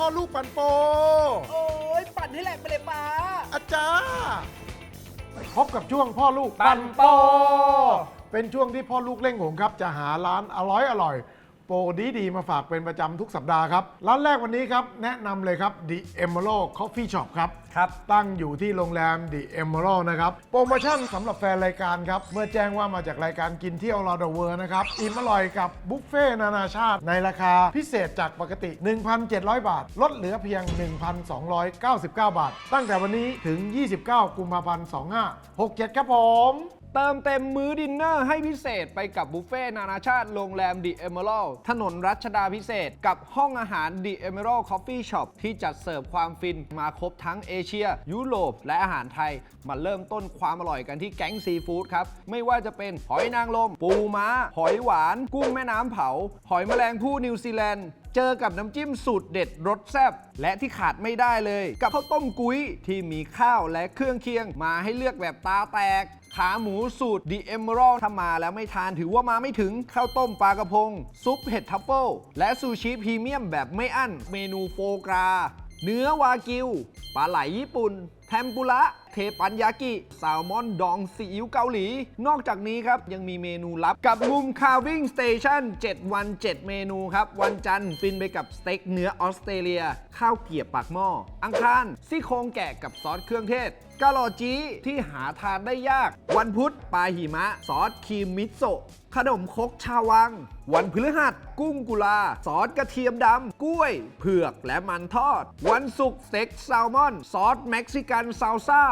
พ่อลูกปันโป โอ้ยปั่นให้แหลกไปเลยป้า อาจารย์พบกับช่วงพ่อลูกปันโป เป็นช่วงที่พ่อลูกเล่งหงครับ จะหาร้านอร่อยอร่อยโปรดีดีๆมาฝากเป็นประจำทุกสัปดาห์ครับ ร้านแรกวันนี้ครับ แนะนำเลยครับ The Emerald Coffee Shop ครับ ครับ ตั้งอยู่ที่โรงแรม The Emerald นะครับ โปรโมชั่นสำหรับแฟนรายการครับ เมื่อแจ้งว่ามาจากรายการกินเที่ยวรอดเวอร์นะครับ อิ่มอร่อยกับบุฟเฟ่ต์นานาชาติในราคาพิเศษจากปกติ 1,700 บาท ลดเหลือเพียง 1,299 บาท ตั้งแต่วันนี้ถึง 29 กุมภาพันธ์ 2567 ครับผม เติมเต็มมื้อดินเนอร์ให้พิเศษไปกับบุฟเฟ่ต์นานาชาติโรงแรม The Emerald ถนนรัชดาพิเศษ กับห้องอาหาร The Emerald Coffee Shop ที่จัดเสิร์ฟความฟินมาครบทั้งเอเชีย ยุโรปและอาหารไทย มาเริ่มต้นความอร่อยกันที่แก๊งซีฟู้ดครับ ไม่ว่าจะเป็นหอยนางรม ปูม้า หอยหวาน กุ้งแม่น้ำเผา หอยแมลงภู่นิวซีแลนด์เจอกับน้ำจิ้มสูตรเด็ดรสแซ่บและที่ขาดไม่ได้เลย กับข้าวต้มกุ้ยที่มีข้าวและเครื่องเคียงมาให้เลือกแบบตาแตก ขาหมูสูตร The Emerald ถ้ามาแล้วไม่ทานถือว่ามาไม่ถึงข้าวต้มปลากระพง ซุปเห็ดทัฟเฟิลและซูชิพรีเมียมแบบไม่อั้น เมนูโฟกรา เนื้อวากิวปลาไหลญี่ปุ่น แทมปุระ เทปันยากิ แซลมอนดองซีอิ๊วเกาหลี นอกจากนี้ครับ ยังมีเมนูลับกับมุมคาวิ่งสเตชัน7 วัน 7 เมนูครับ วันจันทร์ฟินไปกับสเต็กเนื้อออสเตรเลีย ข้าวเกรียบปากหม้ออังคารซี่โครงแกะกับซอสเครื่องเทศ กาโลจีที่หาทานได้ยาก วันพุธปลาหิมะ ซอสครีมมิโซะขนมครกชาววัง วันพฤหัส กุ้งกุลา ซอสกระเทียมดำ กล้วย เผือกและมันทอด วันศุกร์สเต็กแซลมอน ซอสเม็กซิกันซาลซ่า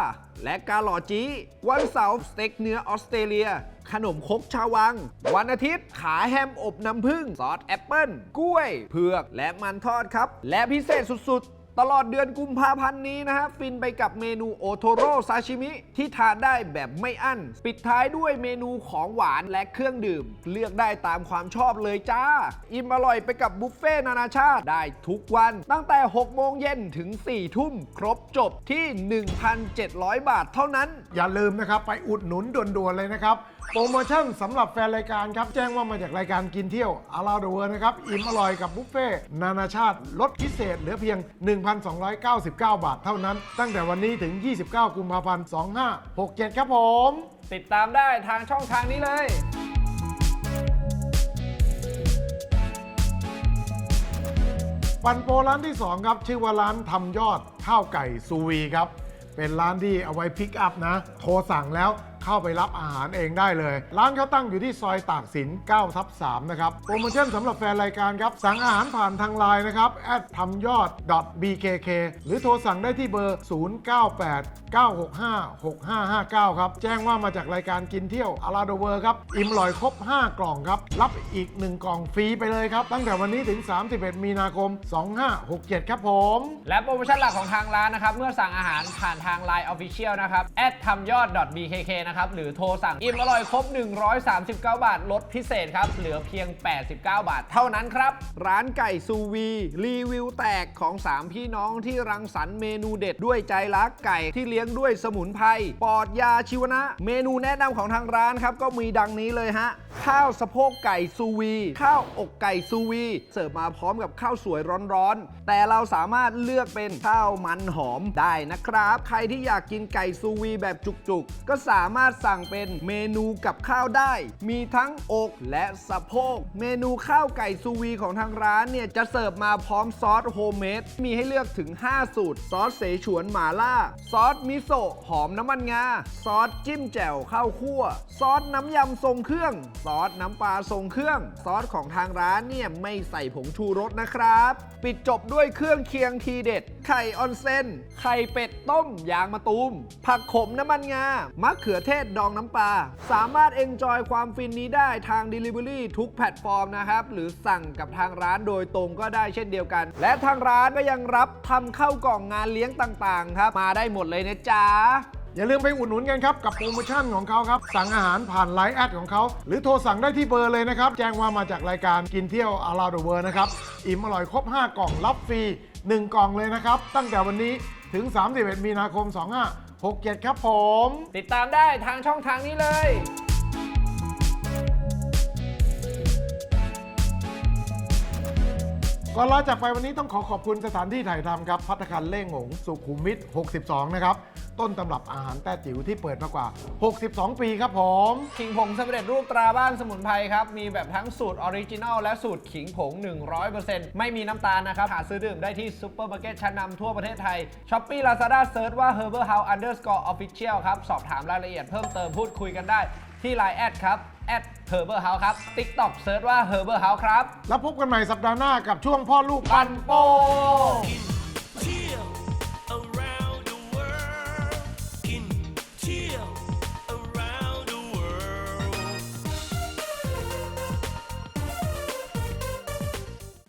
และกาหลอจีวันเสาร์สเต็กเนื้อออสเตรเลีย ขนมครกชาววัง วันอาทิตย์ขาแฮมอบน้ำผึ้งซอสแอปเปิลกล้วย เผือกและมันทอดครับ และพิเศษสุดๆ ตลอดเดือนกุมภาพันธ์นี้นะฮะ ฟินไปกับเมนูโอโทโร่ซาชิมิที่ทานได้แบบไม่อั้น ปิดท้ายด้วยเมนูของหวานและเครื่องดื่ม เลือกได้ตามความชอบเลยจ้า อิ่มอร่อยไปกับบุฟเฟ่ต์นานาชาติได้ทุกวัน ตั้งแต่ 6 โมงเย็นถึง 4 ทุ่ม ครบจบที่ 1,700 บาทเท่านั้น อย่าลืมนะครับ ไปอุดหนุนด่วนๆเลยนะครับ โปรโมชั่นสำหรับแฟนรายการครับ แจ้งว่ามาจากรายการกินเที่ยวอาราเดเวอร์นะครับอิ่มอร่อยกับบุฟเฟ่ต์นานาชาติลดพิเศษเหลือเพียง1,299 บาทเท่านั้น ตั้งแต่วันนี้ถึง 29 กุมภาพันธ์ 2567 ครับผม ติดตามได้ทางช่องทางนี้เลยปันโปร้านที่ 2 ครับ ชื่อว่าร้านทำยอดข้าวไก่ซูวีครับ เป็นร้านที่เอาไว้พิกอัพนะ โทรสั่งแล้ว เข้าไปรับอาหารเองได้เลย ร้านเขาตั้งอยู่ที่ซอยตากสิน9ทับ3นะครับ โปรโมชั่นสำหรับแฟนรายการครับ สั่งอาหารผ่านทางไลน์นะครับแอดทำยอด .bkk หรือโทรสั่งได้ที่เบอร์ 098 965 6559 ครับ แจ้งว่ามาจากรายการกินเที่ยวอาราโดเวอร์ครับ อิ่มอร่อยครบ 5 กล่องครับ รับอีก 1 กล่องฟรีไปเลยครับ ตั้งแต่วันนี้ถึง 31 มีนาคม 2567 ครับผม และโปรโมชั่นหลักของทางร้านนะครับ เมื่อสั่งอาหารผ่านทาง Line Official นะครับแอดทำยอด .bkk นะครับ หรือโทรสั่งอิ่มอร่อยครบ 139 บาท ลดพิเศษครับ เหลือเพียง 89 บาท เท่านั้นครับ ร้านไก่ซูวี รีวิวแตกของ 3 พี่น้องที่รังสรรค์เมนูเด็ดด้วยใจรักไก่ที่เลี้ยงด้วยสมุนไพรปลอดยาชีวนะ เมนูแนะนำของทางร้านครับ ก็มีดังนี้เลยฮะข้าวสะโพกไก่ซูวี ข้าวอกไก่ซูวี เสิร์ฟมาพร้อมกับข้าวสวยร้อนๆ แต่เราสามารถเลือกเป็นข้าวมันหอมได้นะครับ ใครที่อยากกินไก่ซูวีแบบจุกๆ ก็สามารถสั่งเป็นเมนูกับข้าวได้ มีทั้งอกและสะโพก เมนูข้าวไก่ซูวีของทางร้านเนี่ย จะเสิร์ฟมาพร้อมซอสโฮมเมดมีให้เลือกถึง 5 สูตร ซอสเสฉวนหม่าล่า ซอสมิโซะหอมน้ำมันงา ซอสจิ้มแจ่วข้าวคั่ว ซอสน้ำยำทรงเครื่อง ซอสน้ำปลาทรงเครื่อง ซอสของทางร้านเนี่ยไม่ใส่ผงชูรสนะครับ ปิดจบด้วยเครื่องเคียงทีเด็ด ไข่ออนเซนไข่เป็ดต้มยางมะตูม ผักขมน้ำมันงามะเขือเทศดองน้ำปลา สามารถเอนจอยความฟินนี้ได้ทาง Delivery ทุกแพลตฟอร์มนะครับ หรือสั่งกับทางร้านโดยตรงก็ได้เช่นเดียวกัน และทางร้านก็ยังรับทำเข้ากล่องงานเลี้ยงต่างๆ ครับ มาได้หมดเลยนะจ๊ะ อย่าลืมไปอุดหนุนกันครับ กับโปรโมชั่นของเขาครับ สั่งอาหารผ่านไลน์แอดของเขา หรือโทรสั่งได้ที่เบอร์เลยนะครับ แจ้งว่ามาจากรายการกินเที่ยวอาราดเวอร์นะครับ อิ่มอร่อยครบ 5 กล่องรับฟรี 1 กล่องเลยนะครับ ตั้งแต่วันนี้ถึง 31 มีนาคม 2567ครับผม ติดตามได้ทางช่องทางนี้เลย ก่อนลาจากไปวันนี้ต้องขอขอบคุณสถานที่ถ่ายทำครับ พัตตาคารเล่งหง สุขุมวิท 62 นะครับ ต้นตำรับอาหารแต้จิ๋วที่เปิดมากว่า 62 ปีครับผม ขิงผงสำเร็จรูปตราบ้านสมุนไพรครับ มีแบบทั้งสูตรออริจินัลและสูตรขิงผง 100%ไม่มีน้ำตาลนะครับ หาซื้อดื่มได้ที่ซูเปอร์มาร์เก็ตชั้นนำทั่วประเทศไทย s h อ p e e Lazada เซิร์ชว่า Herbal House Underscore Official ครับสอบถามรายละเอียดเพิ่มเติมพูดคุยกันได้ที่ Line แอดครับแอด Herbal House ครับ TikTok เซิร์ชว่า Herbal House ครับ แล้วพบกันใหม่สัปดาห์หน้ากับช่วงพ่อลูกปันโป กิน